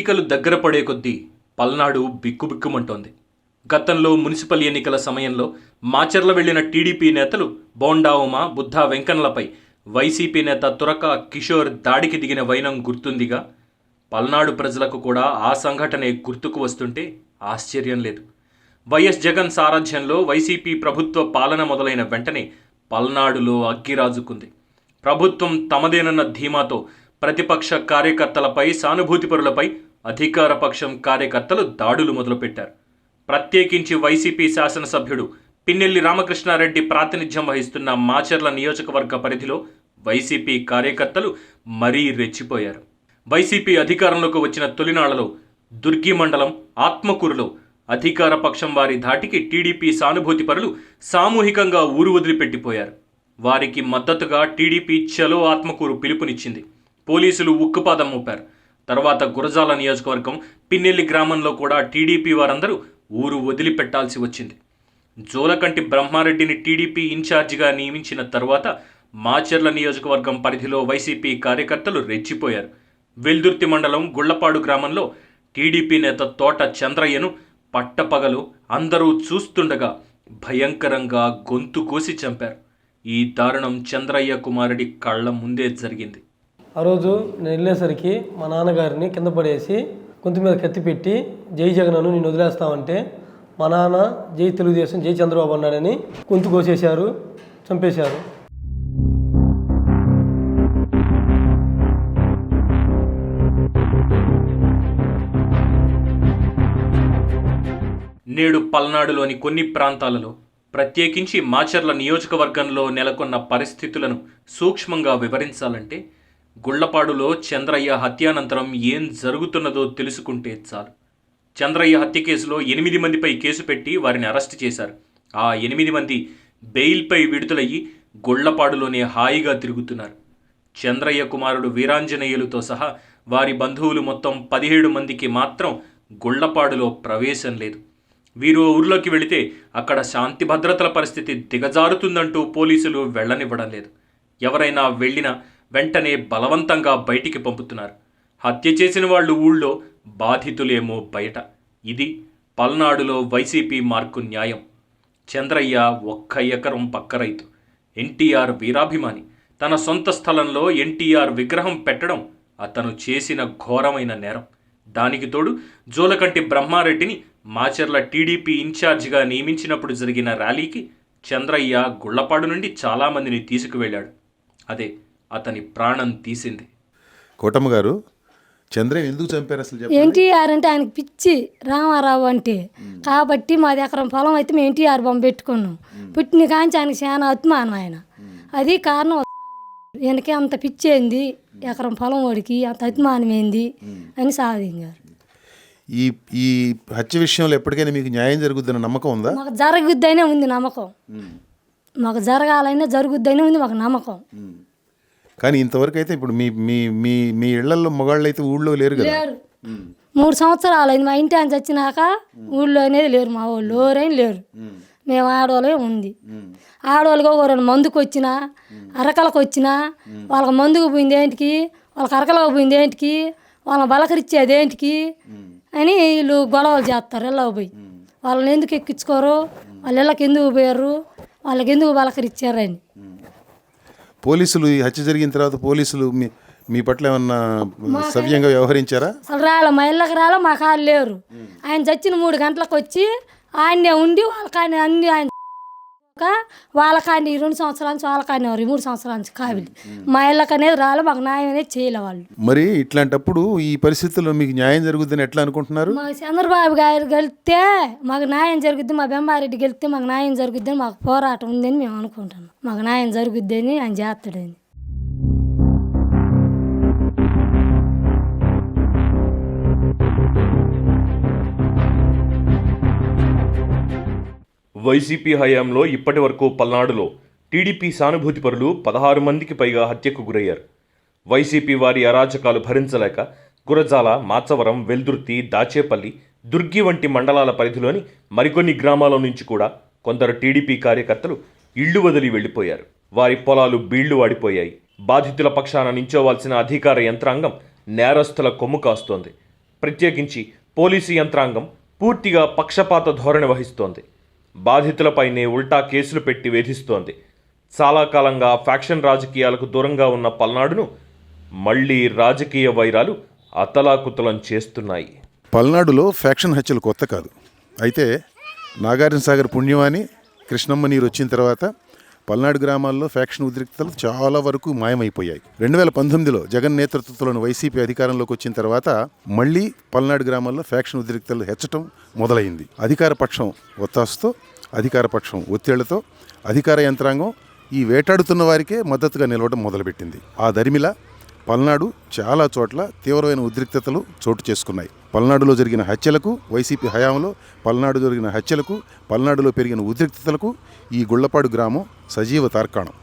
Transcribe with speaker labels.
Speaker 1: ఎన్నికలు దగ్గర పడే కొద్దీ పల్నాడు బిక్కుబిక్కుమంటోంది. గతంలో మున్సిపల్ ఎన్నికల సమయంలో మాచర్ల వెళ్ళిన టీడీపీ నేతలు బోండా ఉమా బుద్ధా వెంకన్నలపై వైసీపీ నేత తురక కిషోర్ దాడికి దిగిన వైనం గుర్తుందిగా? పల్నాడు ప్రజలకు కూడా ఆ సంఘటనే గుర్తుకు వస్తుంటే ఆశ్చర్యం లేదు. వైఎస్ జగన్ సారథ్యంలో వైసీపీ ప్రభుత్వ పాలన మొదలైన వెంటనే పల్నాడులో అగ్గిరాజుకుంది ప్రభుత్వం తమదేనన్న ధీమాతో ప్రతిపక్ష కార్యకర్తలపై సానుభూతిపరులపై అధికార పక్షం కార్యకర్తలు దాడులు మొదలుపెట్టారు. ప్రత్యేకించి వైసీపీ శాసనసభ్యుడు పిన్నెల్లి రామకృష్ణారెడ్డి ప్రాతినిధ్యం వహిస్తున్న మాచర్ల నియోజకవర్గ పరిధిలో వైసీపీ కార్యకర్తలు మరీ రెచ్చిపోయారు. వైసీపీ అధికారంలోకి వచ్చిన తొలినాళ్ళలో దుర్గి మండలం ఆత్మకూరులో అధికార పక్షం వారి ధాటికి టీడీపీ సానుభూతి పరులు సామూహికంగా ఊరు వదిలిపెట్టిపోయారు. వారికి మద్దతుగా టీడీపీ చలో ఆత్మకూరు పిలుపునిచ్చింది. పోలీసులు ఉక్కుపాదం మోపారు. తర్వాత గురజాల నియోజకవర్గం పిన్నెల్లి గ్రామంలో కూడా టీడీపీ వారందరూ ఊరు వదిలిపెట్టాల్సి వచ్చింది. జోలకంటి బ్రహ్మారెడ్డిని టీడీపీ ఇన్ఛార్జిగా నియమించిన తర్వాత మాచర్ల నియోజకవర్గం పరిధిలో వైసీపీ కార్యకర్తలు రెచ్చిపోయారు. వెల్దుర్తి మండలం గుళ్ళపాడు గ్రామంలో టీడీపీ నేత తోట చంద్రయ్యను పట్టపగలు అందరూ చూస్తుండగా భయంకరంగా గొంతు కోసి చంపారు. ఈ దారుణం చంద్రయ్య కుమారుడి కళ్ళ ముందే జరిగింది.
Speaker 2: ఆ రోజు నేను వెళ్ళేసరికి మా నాన్నగారిని కింద పడేసి గొంతు మీద కత్తి పెట్టి జై జగనను నేను వదిలేస్తామంటే మా నాన్న జై తెలుగుదేశం జై చంద్రబాబు అన్నాడని గొంతు కోసేశారు చంపేశారు.
Speaker 1: నేడు పల్నాడులోని కొన్ని ప్రాంతాలలో ప్రత్యేకించి మాచర్ల నియోజకవర్గంలో నెలకొన్న పరిస్థితులను సూక్ష్మంగా వివరించాలంటే గుళ్ళపాడులో చంద్రయ్య హత్యానంతరం ఏం జరుగుతున్నదో తెలుసుకుంటే చాలు. చంద్రయ్య హత్య కేసులో ఎనిమిది మందిపై కేసు పెట్టి వారిని అరెస్ట్ చేశారు. ఆ ఎనిమిది మంది బెయిల్పై విడుదలయ్యి గుళ్ళపాడులోనే హాయిగా తిరుగుతున్నారు. చంద్రయ్య కుమారుడు వీరాంజనేయులతో సహా వారి బంధువులు మొత్తం పదిహేడు మందికి మాత్రం గుళ్ళపాడులో ప్రవేశం లేదు. వీరు ఊర్లోకి వెళితే అక్కడ శాంతి భద్రతల పరిస్థితి దిగజారుతుందంటూ పోలీసులు వెళ్ళనివ్వడం లేదు. ఎవరైనా వెళ్ళినా వెంటనే బలవంతంగా బయటికి పంపుతున్నారు. హత్య చేసిన వాళ్ళు ఊళ్ళో బాధితులేమో బయట. ఇది పల్నాడులో వైసీపీ మార్కు న్యాయం. చంద్రయ్య ఒక్క ఎకరం పక్క రైతు. ఎన్టీఆర్ వీరాభిమాని. తన సొంత స్థలంలో ఎన్టీఆర్ విగ్రహం పెట్టడం అతను చేసిన ఘోరమైన నేరం. దానికి తోడు జోలకంటి బ్రహ్మారెడ్డిని మాచర్ల టీడీపీ ఇన్ఛార్జిగా నియమించినప్పుడు జరిగిన ర్యాలీకి చంద్రయ్య గుళ్ళపాడు నుండి చాలామందిని తీసుకువెళ్ళాడు. అదే అతని ప్రాణం తీసింది.
Speaker 3: కోటమ్మ గారు చంద్రయ్య ఎందుకు చంపారు అసలు చెప్పండి?
Speaker 4: ఎన్టీఆర్ అంటే ఆయనకి పిచ్చి రామారావు అంటే. కాబట్టి మాది ఎకరం పొలం అయితే మేము ఎన్టీఆర్ బొమ్మ పెట్టుకున్నాం. పుట్టిన కాంచి ఆయనకి చాలా అభిమానం ఆయన. అది కారణం ఈయనకి అంత పిచ్చి ఏంది? ఎకరం పొలం వాడికి అంత అభిమానం ఏంది? అని సాధించారు.
Speaker 3: ఈ ఈ హత్య విషయంలో ఎప్పటికైనా మీకు న్యాయం జరుగుద్దన్న నమ్మకం ఉందా?
Speaker 4: మాకు జరగద్దనే ఉంది నమ్మకం. మాకు జరగాలైనా జరుగుద్దనే ఉంది మాకు నమ్మకం.
Speaker 3: కానీ ఇంతవరకు అయితే ఇప్పుడు మీ మీ మీ మీ ఇళ్ళలో మగాళ్ళు అయితే ఊళ్ళో లేరు కదా?
Speaker 4: లేరు. మూడు సంవత్సరాలు అయింది మా ఇంటి ఆయన చచ్చినాక ఊళ్ళో అనేది లేరు. మా వాళ్ళు ఎవరైనా లేరు. మేము. ఆడవాళ్ళే ఉంది. ఆడవాళ్ళకి ఒక రెండు మందుకు వచ్చినా అరకలకు వచ్చినా వాళ్ళకి మందుకు పోయింది ఏంటికి? వాళ్ళకి అరకలకు పోయింది ఏంటికి? వాళ్ళని బలకరిచ్చేది ఏంటికి? అని వీళ్ళు గొడవలు చేస్తారు. ఇళ్ళకి పోయి. వాళ్ళని ఎందుకు ఎక్కించుకోరు? వాళ్ళ ఇళ్ళకి ఎందుకు పోయారు? వాళ్ళకి ఎందుకు బలకరిచ్చారని
Speaker 3: పోలీసులు ఈ హత్య జరిగిన తర్వాత పోలీసులు మీ మీ పట్ల ఏమన్నా సవ్యంగా వ్యవహరించారా?
Speaker 4: అసలు రాలే మా ఇళ్ళకి రాలే మా కాళ్ళు లేరు. ఆయన చచ్చిన మూడు గంటలకు వచ్చి ఆయనే ఉండి వాళ్ళ కానీ అన్ని ఆయన వాళ్ళ కానీ రెండు సంవత్సరాల నుంచి వాళ్ళ కానీ ఎవరు మూడు సంవత్సరాల నుంచి కావిలి. మా ఇళ్ళకి అనేది రాలే మాకు న్యాయం అనేది చేయలే వాళ్ళు.
Speaker 3: మరి ఇట్లాంటప్పుడు ఈ పరిస్థితుల్లో మీకు న్యాయం జరుగుద్దని ఎట్లా అనుకుంటున్నారు?
Speaker 4: మాకు చంద్రబాబు గారు గెలిస్తే మాకు న్యాయం జరుగుద్ది మా బెంబారెడ్డి గెలిస్తే మాకు న్యాయం జరుగుద్ది మాకు పోరాటం ఉందని మేము అనుకుంటున్నాం. మాకు న్యాయం జరుగుద్ది అని ఆయన చేస్తాడని
Speaker 1: వైసీపీ హయాంలో ఇప్పటి వరకు పల్నాడులో టీడీపీ సానుభూతి పరులు పదహారు మందికి పైగా హత్యకు గురయ్యారు. వైసీపీ వారి అరాచకాలు భరించలేక గురజాల మాచవరం వెల్దుర్తి దాచేపల్లి దుర్గి వంటి మండలాల పరిధిలోని మరికొన్ని గ్రామాల నుంచి కూడా కొందరు టీడీపీ కార్యకర్తలు ఇళ్ళు వదిలి వెళ్ళిపోయారు వారి పొలాలు బీళ్ళు వాడిపోయాయి బాధితుల పక్షాన నించోవాల్సిన అధికార యంత్రాంగం నేరస్తుల కొమ్ము కాస్తోంది.
Speaker 5: ప్రత్యేకించి పోలీసు యంత్రాంగం పూర్తిగా పక్షపాత ధోరణి వహిస్తోంది. బాధితులపైనే ఉల్టా కేసులు పెట్టి వేధిస్తోంది. చాలా కాలంగా ఫ్యాక్షన్ రాజకీయాలకు దూరంగా ఉన్న పల్నాడును మళ్ళీ రాజకీయ వైరాలు అతలాకుతలం చేస్తున్నాయి.
Speaker 3: పల్నాడులో ఫ్యాక్షన్ హత్యలు కొత్త కాదు. అయితే నాగార్జునసాగర్ పుణ్యవాణి కృష్ణమ్మ నీరు వచ్చిన తర్వాత పల్నాడు గ్రామాల్లో ఫ్యాక్షన్ ఉద్రిక్తలు చాలా వరకు మాయమైపోయాయి. రెండు వేల పంతొమ్మిదిలో జగన్ నేతృత్వంలోని వైసీపీ అధికారంలోకి వచ్చిన తర్వాత మళ్ళీ పల్నాడు గ్రామాల్లో ఫ్యాక్షన్ ఉద్రిక్తలు హెచ్చటం మొదలైంది. అధికార పక్షం ఒత్తాసుతో అధికార పక్షం ఒత్తిళ్ళతో అధికార యంత్రాంగం ఈ వేటాడుతున్న వారికే మద్దతుగా నిలవడం మొదలుపెట్టింది. ఆ దరిమిలా పల్నాడు చాలా చోట్ల తీవ్రమైన ఉద్రిక్తతలు చోటు చేసుకున్నాయి. పల్నాడులో జరిగిన హత్యలకు వైసీపీ హయాంలో పల్నాడు జరిగిన హత్యలకు పల్నాడులో పెరిగిన ఉద్రిక్తతలకు ఈ గుళ్ళపాడు గ్రామం సజీవ తార్కాణం.